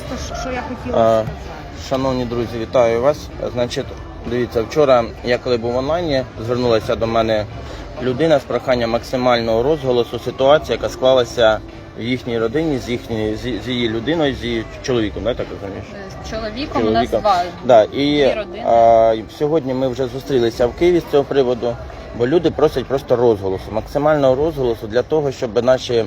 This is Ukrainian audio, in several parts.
просто що- я хотіла А, сказати. Шановні друзі, вітаю вас. Значить, дивіться, вчора я коли був в онлайні, звернулася до мене людина з проханням максимального розголосу ситуації, яка склалася в їхній родині з їхньою з, з її людиною, з її чоловіком, да, так розумієш? З чоловіком у нас два. Да, і родини. а, сьогодні ми вже зустрілися в Києві з цього приводу, бо люди просять просто розголосу, максимального розголосу для того, щоб наші е,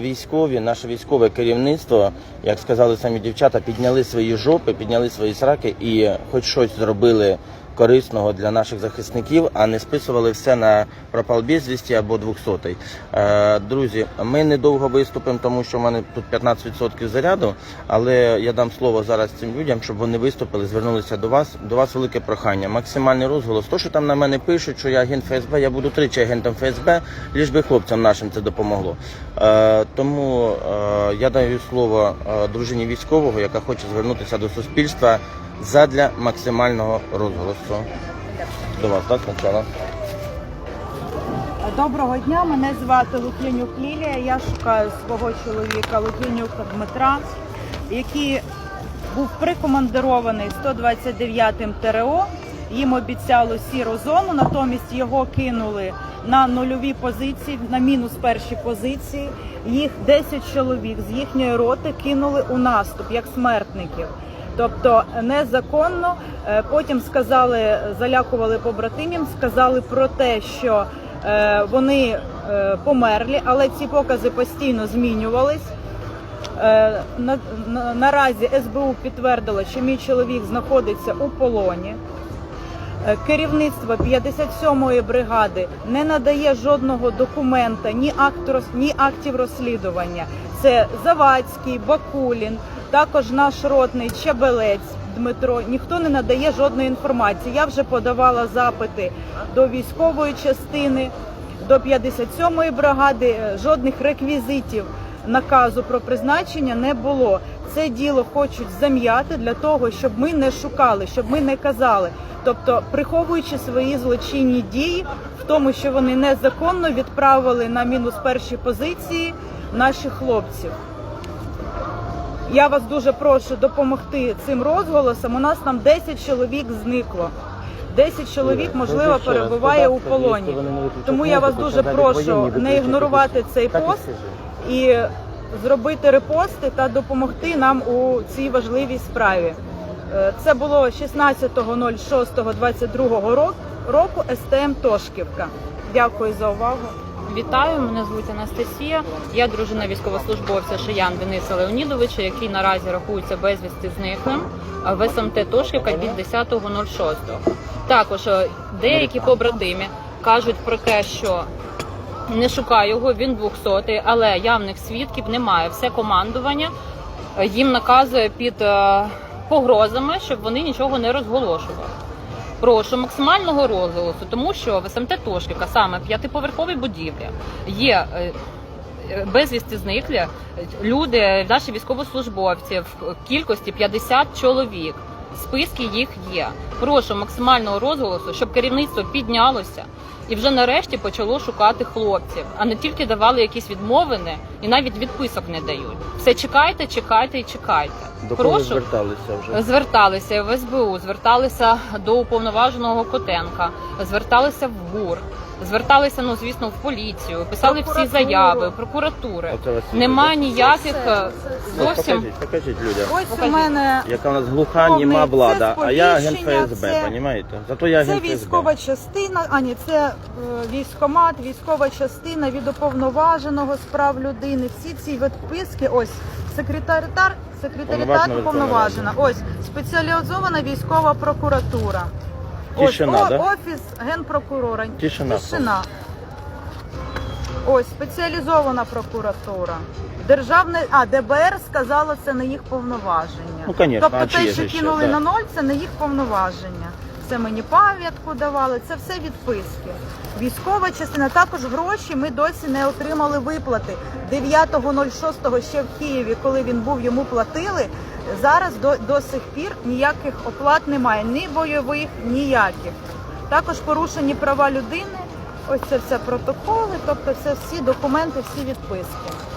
військові, наше військове керівництво, як сказали самі дівчата, підняли свої жопи, підняли свої сраки і хоч щось зробили корисного для наших захисників, а не списували все на пропал безвісті або 200 Е, Друзі, ми недовго виступимо, тому що в мене тут 15% заряду, але я дам слово зараз цим людям, щоб вони виступили, звернулися до вас. До вас велике прохання. Максимальний розголос. То, що там на мене пишуть, що я агент ФСБ, я буду тричі агентом ФСБ, ліж би хлопцям нашим це допомогло. Е, тому е, я даю слово дружині військового, яка хоче звернутися до суспільства задля максимального розголосу. До вас, так, спочатку? Доброго дня, мене звати Лук'янюк Лілія. Я шукаю свого чоловіка Лук'янюка Дмитра, який був прикомандирований 129-м ТРО. Їм обіцяли сіру зону, натомість його кинули на нульові позиції, на мінус перші позиції. Їх 10 чоловік з їхньої роти кинули у наступ як смертників. Тобто незаконно. Е, Потім сказали, залякували побратимів, сказали про те, що е, вони е, померлі, але ці покази постійно змінювались. На, на, наразі СБУ підтвердило, що мій чоловік знаходиться у полоні. Керівництво 57-ї бригади не надає жодного документа, ні, акт, ні актів розслідування. Це Завадський, Бакулін, також наш ротний Чабелець Дмитро. Ніхто не надає жодної інформації. Я вже подавала запити до військової частини, до 57-ї бригади. Е, Жодних реквізитів наказу про призначення не було. Це діло хочуть зам'яти для того, щоб ми не шукали, щоб ми не казали. Тобто, приховуючи свої злочинні дії в тому, що вони незаконно відправили на мінус перші позиції наших хлопців. Я вас дуже прошу допомогти цим розголосам. У нас там 10 чоловік зникло. 10 чоловік, можливо, перебуває у полоні. Тому я вас дуже прошу не ігнорувати цей пост і зробити репости та допомогти нам у цій важливій справі. Е, Це було 16.06.22 року, року СТМ Тошківка. Дякую за увагу. Вітаю, мене звуть Анастасія. Я дружина військовослужбовця Шиян Дениса Леонідовича, який наразі рахується безвісти зниклим в СМТ Тошківка від 10.06. Також е, деякі побратими кажуть про те, що не шукаю його, він 200, але явних свідків немає. Все командування е, їм наказує під е, погрозами, щоб вони нічого не розголошували. Прошу максимального розголосу, тому що в СМТ Тошківка, саме п'ятиповерховій будівлі, є е, е, безвісти зниклі люди, наші військовослужбовці в кількості 50 чоловік. Списки їх є. Прошу максимального розголосу, щоб керівництво піднялося і вже нарешті почало шукати хлопців, а не тільки давали якісь відмовини і навіть відписок не дають. Все чекайте, чекайте і чекайте. До кого Прошу зверталися вже? Зверталися в СБУ, зверталися до уповноваженого Котенка, зверталися в ГУР, зверталися, ну звісно, в поліцію, писали всі заяви, прокуратури. Немає ніяких е, Ну, зовсім. Покажіть, покажіть людям. Ось Покажіть. у мене Яка в нас глуха, німа влада, а я агент ФСБ, це- понімаєте? Зато я Це військова ФСБ. частина, а ні, це військомат, військова частина від уповноваженого з прав людини. Всі ці відписки, ось секретарітар, секретарітат Уповноважена уповноважена. Ось спеціалізована військова прокуратура. Тишина, ось да? офіс генпрокурора. Тишина. Тишина. Ось спеціалізована прокуратура. Державне, а ДБР сказало, це не їх повноваження. Ну, конечно, тобто а те, чиє що ще, кинули да. на ноль, це не їх повноваження. Це мені пам'ятку давали, це все відписки. Військова частина також гроші ми досі не отримали виплати. 9.06 ще в Києві, коли він був, йому платили. Зараз до, до сих пір ніяких оплат немає, ні бойових, ніяких. Також порушені права людини. Ось це все протоколи, тобто це всі документи, всі відписки.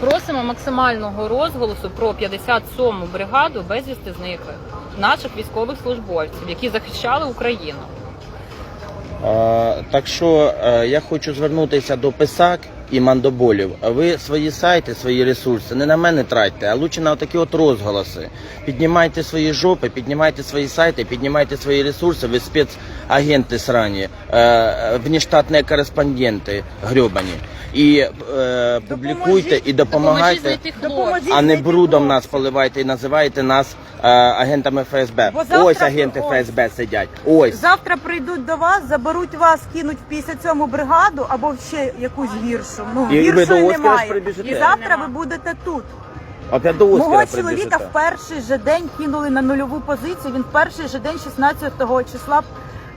Просимо максимального розголосу про 57-му бригаду безвісти зниклих наших військових службовців, які захищали Україну. Е, Так що е, я хочу звернутися до писак і мандоболів. Ви свої сайти, свої ресурси не на мене тратьте, а лучше на такі от розголоси. Піднімайте свої жопи, піднімайте свої сайти, піднімайте свої ресурси. Ви спецагенти срані, е, внештатні кореспонденти грьобані. І е, публікуйте і допомагайте. знайти. А не брудом нас поливайте і називаєте нас е, агентами ФСБ. Бо завтра Ось агенти ось. ФСБ сидять. Ось. Завтра прийдуть до вас, заберуть вас, кинуть в 57-му бригаду або в ще якусь гіршу. Ну, І ви до немає. прибіжите. І завтра ви будете тут. Опять до Мого прибіжите. чоловіка в перший же день кинули на нульову позицію. Він в перший же день 16-го числа.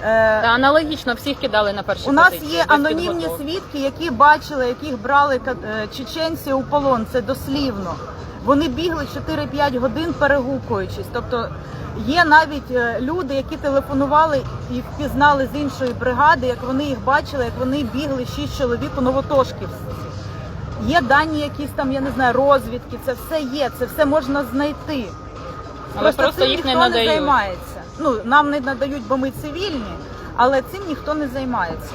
Е, Та аналогічно всіх кидали на перші у нас позиції, є без анонімні підготовки. свідки, які бачили, яких брали ка- е, чеченці у полон. Це дослівно. Вони бігли 4-5 годин перегукуючись. Тобто є навіть е, люди, які телефонували і впізнали з іншої бригади, як вони їх бачили, як вони бігли 6 чоловік у Новотошківську. Є дані якісь там, я не знаю, розвідки, це все є, це все можна знайти. Але просто цим їх не ніхто не надають. займається. Ну, нам не надають, бо ми цивільні, але цим ніхто не займається.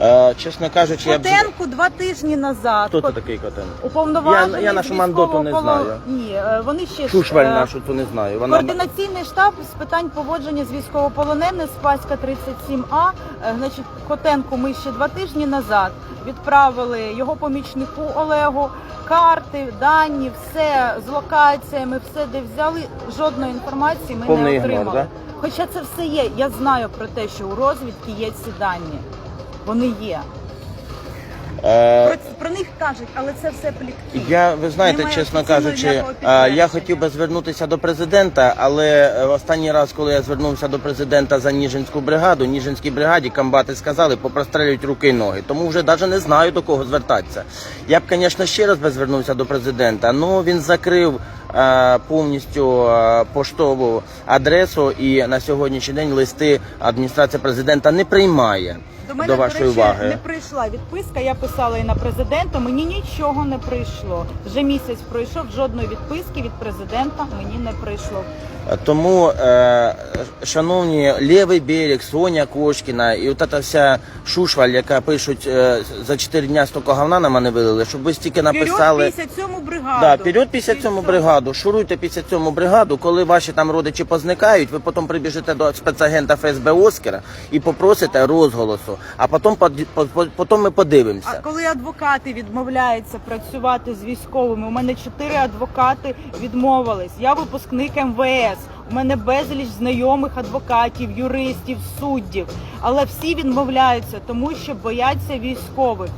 Е, чесно кажучи, я б... Котенку два тижні назад. Хто це такий Котен? Уповноважений Я- я нашу мандоту не знаю. Ні, е, вони ще ж, Шушваль е, нашу, то не знаю. Вона Координаційний штаб з питань поводження з військовополоненими Спаська 37А. Е, Значить, Котенку ми ще два тижні назад відправили його помічнику Олегу карти, дані, все з локаціями, все де взяли. Жодної інформації ми Повний не ігнор, отримали. да? Хоча це все є. Я знаю про те, що у розвідки є ці дані. Вони є. Е, них кажуть, але це все плітки. Я, ви знаєте, Немає чесно кажучи, я хотів би звернутися до президента, але е, останній раз, коли я звернувся до президента за Ніжинську бригаду, Ніжинській бригаді комбати сказали, попрострелюють руки і ноги. Тому вже навіть не знаю до кого звертатися. Я б, звісно, ще раз би звернувся до президента, але він закрив повністю е, поштову адресу і на сьогоднішній день листи адміністрація президента не приймає. До мене, до до вашої речі, уваги. не прийшла відписка. Я писала і на президента. Мені нічого не прийшло. Вже місяць пройшов. Жодної відписки від президента мені не прийшло. Тому, е, шановні, лівий берег, Соня Кошкіна і от ця вся шушваль, яка пишуть е, за 4 дня стільки говна на мене вилили, щоб ви стільки написали. Вперед 57-му бригаду. Да, вперед 57 І все. Бригаду, шуруйте 57 бригаду, коли ваші там родичі позникають, ви потім прибіжите до спецагента ФСБ Оскара і попросите розголосу, а потім, потім ми А коли адвокати відмовляються працювати з військовими, у мене чотири адвокати відмовились. Я випускник МВС. У мене безліч знайомих адвокатів, юристів, суддів, але всі відмовляються, тому що бояться військових.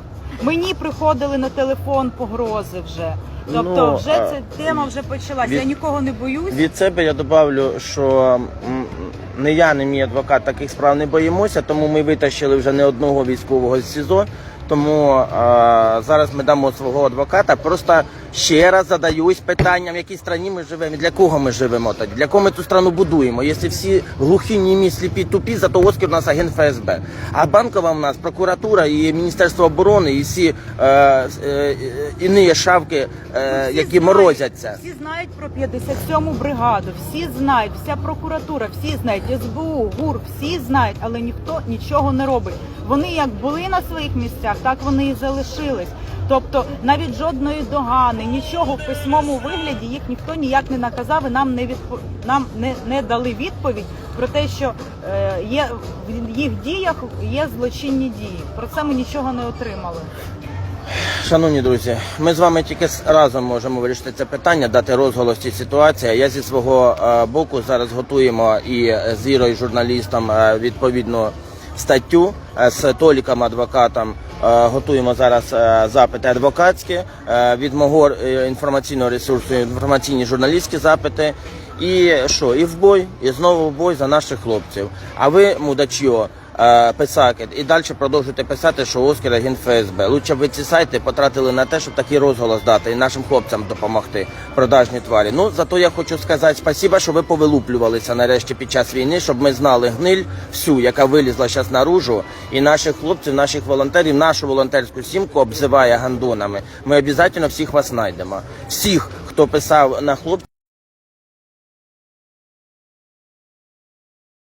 Мені приходили на телефон погрози вже. Тобто, Ну, вже а, ця тема вже почалась. від- Я нікого не боюсь. Від себе я добавлю, що не я, не мій адвокат таких справ не боїмося, тому ми витащили вже не одного військового з СІЗО. Тому а, зараз ми дамо свого адвоката. Просто ще раз задаюсь питанням, в якій країні ми живемо, і для кого ми живемо тоді, для кого ми цю страну будуємо. Якщо всі глухі, німі, сліпі, тупі, зато Оскар у нас агент ФСБ. А банкова в нас прокуратура і Міністерство оборони, і всі е, е, іні шавки, е, Всі які знають- морозяться. Всі знають про 57-му бригаду, всі знають, вся прокуратура, всі знають, СБУ, ГУР, всі знають, але ніхто нічого не робить. Вони як були на своїх місцях, так вони і залишились. Тобто навіть жодної догани, нічого в письмовому вигляді їх ніхто ніяк не наказав і нам не відпо... нам не, не дали відповідь про те, що е, є в їх діях є злочинні дії. Про це ми нічого не отримали. Шановні друзі, ми з вами тільки разом можемо вирішити це питання, дати розголос цій ситуації. Я зі свого е, боку зараз готуємо і з Ірою журналістом е, відповідну статтю е, з Толіком адвокатом. Е, Готуємо зараз е, запити адвокатські е, від мого інформаційного ресурсу, інформаційні журналістські запити. І що, і в бой, і знову в бой за наших хлопців. А ви, мудачьо, е, писати і далі продовжуйте писати, що Оскар агент ФСБ. Лучше б ви ці сайти потратили на те, щоб такий розголос дати і нашим хлопцям допомогти. Продажні тварі. Ну зато я хочу сказати спасіба, що ви повилуплювалися нарешті під час війни, щоб ми знали гниль всю, яка вилізла зараз наружу, і наших хлопців, наших волонтерів, нашу волонтерську сімку обзиває гандонами. Ми обов'язково всіх вас знайдемо. Всіх, хто писав на хлопців.